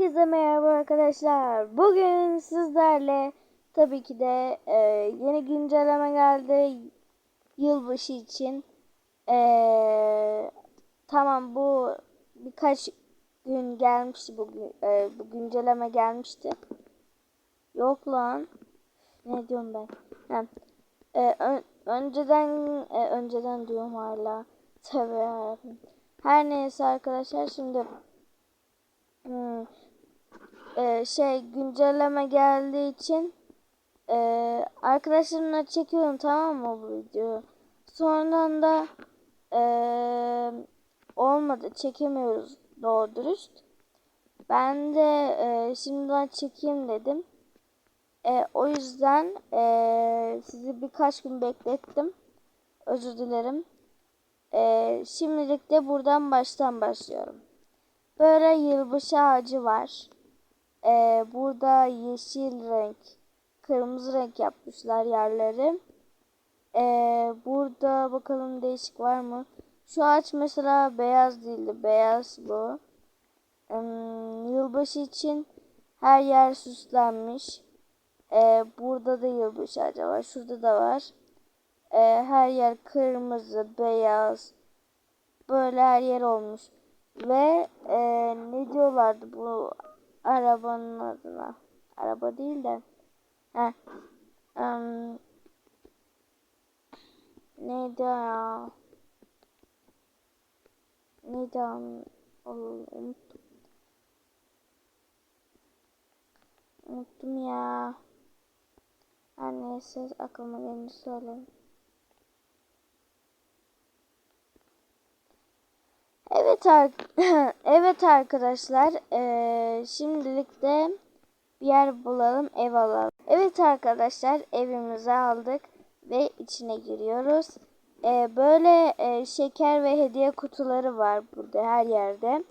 Herkese merhaba arkadaşlar. Bugün sizlerle tabii ki de e, yeni güncelleme geldi yılbaşı için. E, tamam bu birkaç gün gelmişti bugün e, bu güncelleme gelmişti. Yok lan. Ne diyorum ben? Ha. E, ön, önceden e, önceden diyorum hala. Tabii. Her neyse arkadaşlar şimdi Hmm. Ee, şey güncelleme geldiği için e, arkadaşlarımla çekiyorum tamam mı bu videoyu. Sonradan da e, olmadı çekemiyoruz doğru dürüst. Ben de e, şimdiden çekeyim dedim. E, o yüzden e, sizi birkaç gün beklettim. Özür dilerim. E, şimdilik de buradan baştan başlıyorum. Böyle yılbaşı ağacı var. Ee, burada yeşil renk, kırmızı renk yapmışlar yerleri. Ee, burada bakalım değişik var mı? Şu ağaç mesela beyaz değildi. Beyaz bu. Ee, yılbaşı için her yer süslenmiş. Ee, burada da yılbaşı ağacı var. Şurada da var. Ee, her yer kırmızı, beyaz. Böyle her yer olmuş. Ve e, ne diyorlardı bu arabanın adına? Araba değil de. Heh. Um, neydi ya? Neydi um, unuttum. Unuttum ya. Her neyse aklıma gelince söyleyeyim. Evet, ar evet arkadaşlar. Ee, şimdilik de bir yer bulalım, ev alalım. Evet arkadaşlar, evimizi aldık ve içine giriyoruz. Ee, böyle e, şeker ve hediye kutuları var burada her yerde.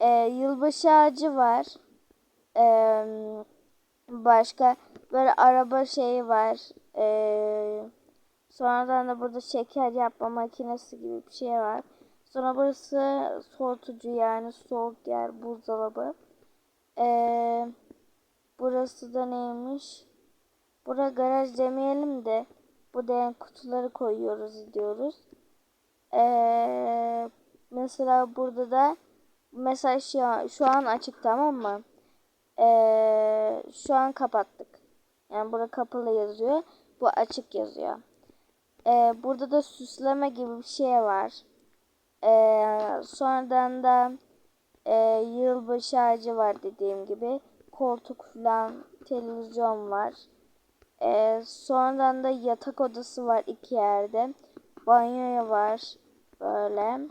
Ee, yılbaşı ağacı var. Ee, başka böyle araba şeyi var. Ee, sonradan da burada şeker yapma makinesi gibi bir şey var. Sonra burası soğutucu yani soğuk yer buzdolabı. Ee, burası da neymiş? Bura garaj demeyelim de bu yani kutuları koyuyoruz diyoruz. Ee, mesela burada da mesela şu an, şu an açık tamam mı? Ee, şu an kapattık. Yani burada kapalı yazıyor. Bu açık yazıyor. Ee, burada da süsleme gibi bir şey var. Ee, sonradan da e, yılbaşı ağacı var dediğim gibi. Koltuk falan, televizyon var. Ee, sonradan da yatak odası var iki yerde. Banyo var böyle.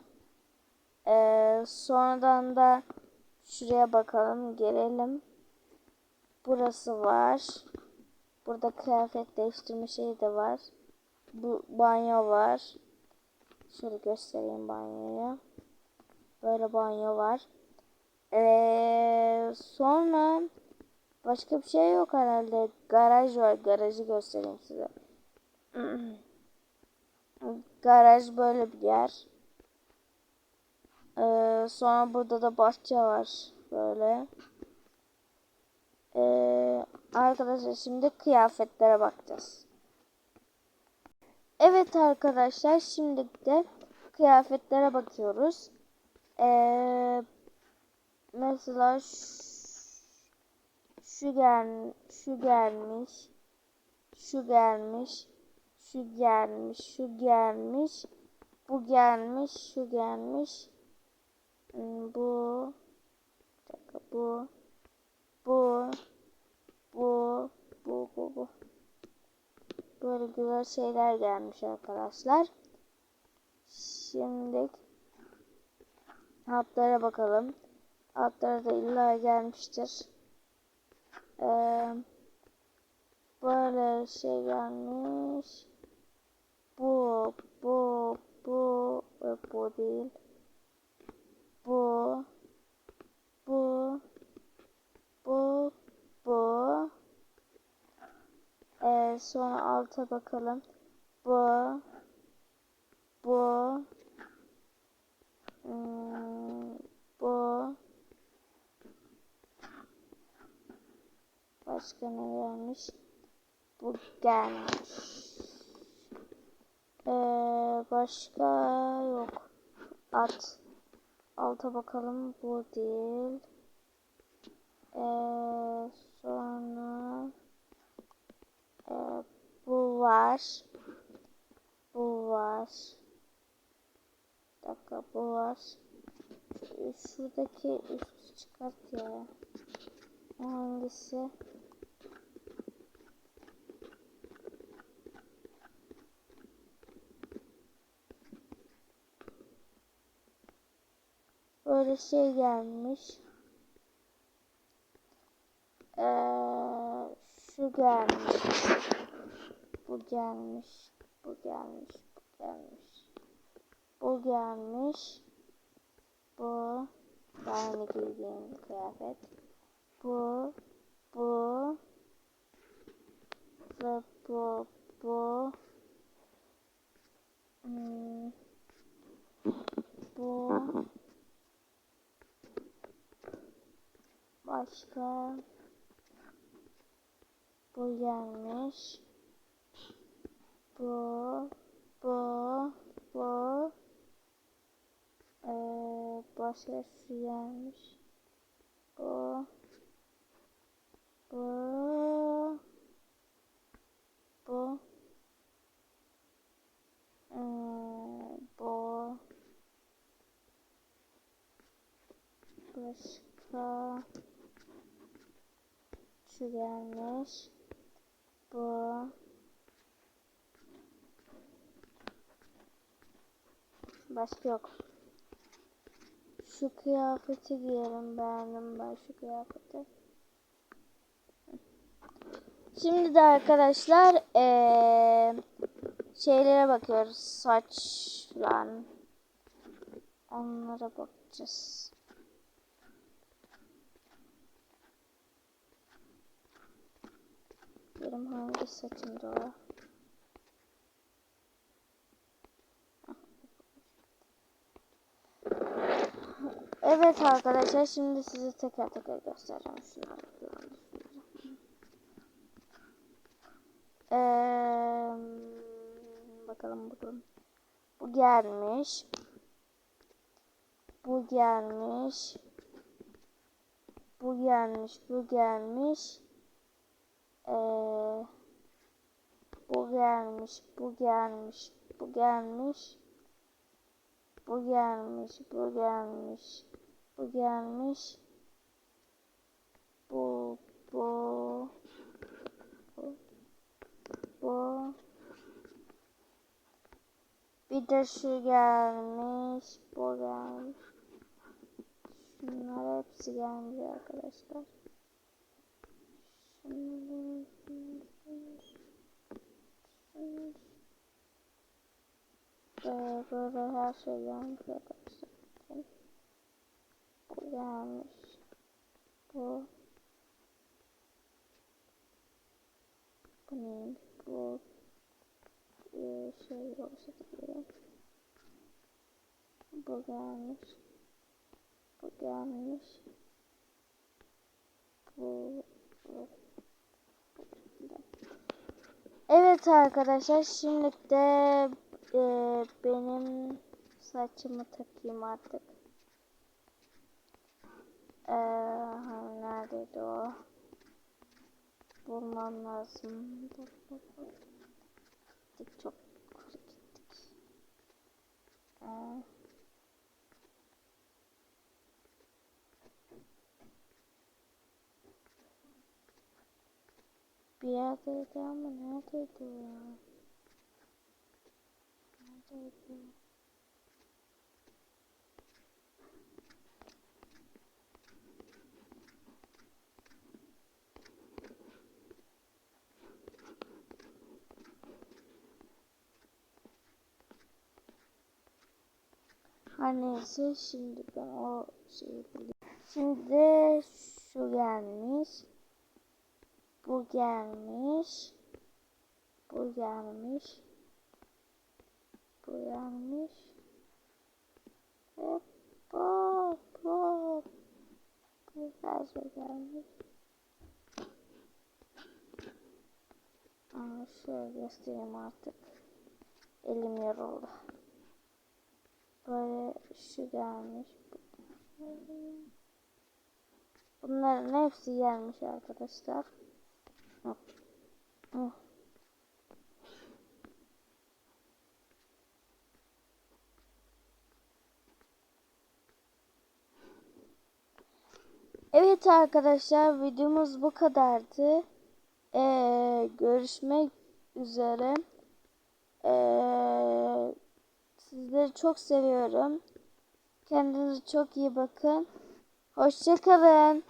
Ee, sonradan da şuraya bakalım gelelim. Burası var. Burada kıyafet değiştirme şeyi de var. Bu banyo var. Şöyle göstereyim banyoyu. Böyle banyo var. Ee, sonra başka bir şey yok herhalde. Garaj var. Garajı göstereyim size. Garaj böyle bir yer. Ee, sonra burada da bahçe var. Böyle. Ee, arkadaşlar şimdi kıyafetlere bakacağız. Evet arkadaşlar şimdi de kıyafetlere bakıyoruz. Ee, mesela şu gel şu gelmiş. Şu gelmiş. Şu gelmiş. Şu gelmiş. Bu gelmiş. Şu gelmiş. Hmm, bu bu bu bu bu bu bu Böyle güzel şeyler gelmiş arkadaşlar. Şimdi altlara bakalım. Altlara da illa gelmiştir. Ee, böyle şey gelmiş. Bu, bu, bu, bu değil. Bu, bu, bu. Sonra alta bakalım. Bu. Bu. Hmm, bu. Başka ne gelmiş? Bu gelmiş. Ee, başka yok. At. Alta bakalım. Bu değil. Ee, sonra ee, bu var. Bu var. Bir dakika bu var. Şuradaki üstü çıkart ya. Hangisi? Böyle şey gelmiş. Ee, şu gelmiş. Bu gelmiş. Bu gelmiş. Bu gelmiş. Bu gelmiş. Bu. Yeni giydiğim kıyafet. Bu. Bu. Ve bu. Bu. Hmm. Bu. Başka. Bu gelmiş. Bu. Bu. Bu. Ee, başka şu gelmiş. Bu. Bu. Bu. Bu. Başka. Şu gelmiş. Bu. Başka yok. Şu kıyafeti giyelim beğendim ben şu kıyafeti. Şimdi de arkadaşlar ee, şeylere bakıyoruz. Saçlar. Onlara bakacağız. Benim hangi saçımda o? Evet arkadaşlar şimdi size teker teker göstereceğim şunları. Ee, bakalım bakalım. Bu gelmiş. Bu gelmiş. Bu gelmiş. Bu gelmiş. Που γέρνει, που γέρνει, που γέρνει, που γέρνει, που γέρνει, που γέρνει, που, που, που. Πίτερ σιγά σιγά σιγά σιγά, λε σιγά σιγά. Böyle her şey gelmiş arkadaşlar. Bu gelmiş. Bu. Bu neymiş? Bu. Ee, şey olsa diyelim. Bu gelmiş. Bu gelmiş. Bu. bu. Evet arkadaşlar şimdi de e, benim saçımı takayım artık. Ee, neredeydi o? Bulmam lazım. Gittik çok gittik. Ee, bir yerdeydi ama neredeydi ya? Neredeydi? Her neyse şimdi ben o şeyi bulayım. Şimdi şu gelmiş. Bu gelmiş. Bu gelmiş. Bu gelmiş. Ve bu bu bu şey gelmiş. Aa, şöyle göstereyim artık. Elim yoruldu. Böyle şu gelmiş. Bunların hepsi gelmiş arkadaşlar. Hı. Hı. Evet arkadaşlar videomuz bu kadardı. Ee, görüşmek üzere. Ee, sizleri çok seviyorum. Kendinize çok iyi bakın. Hoşçakalın.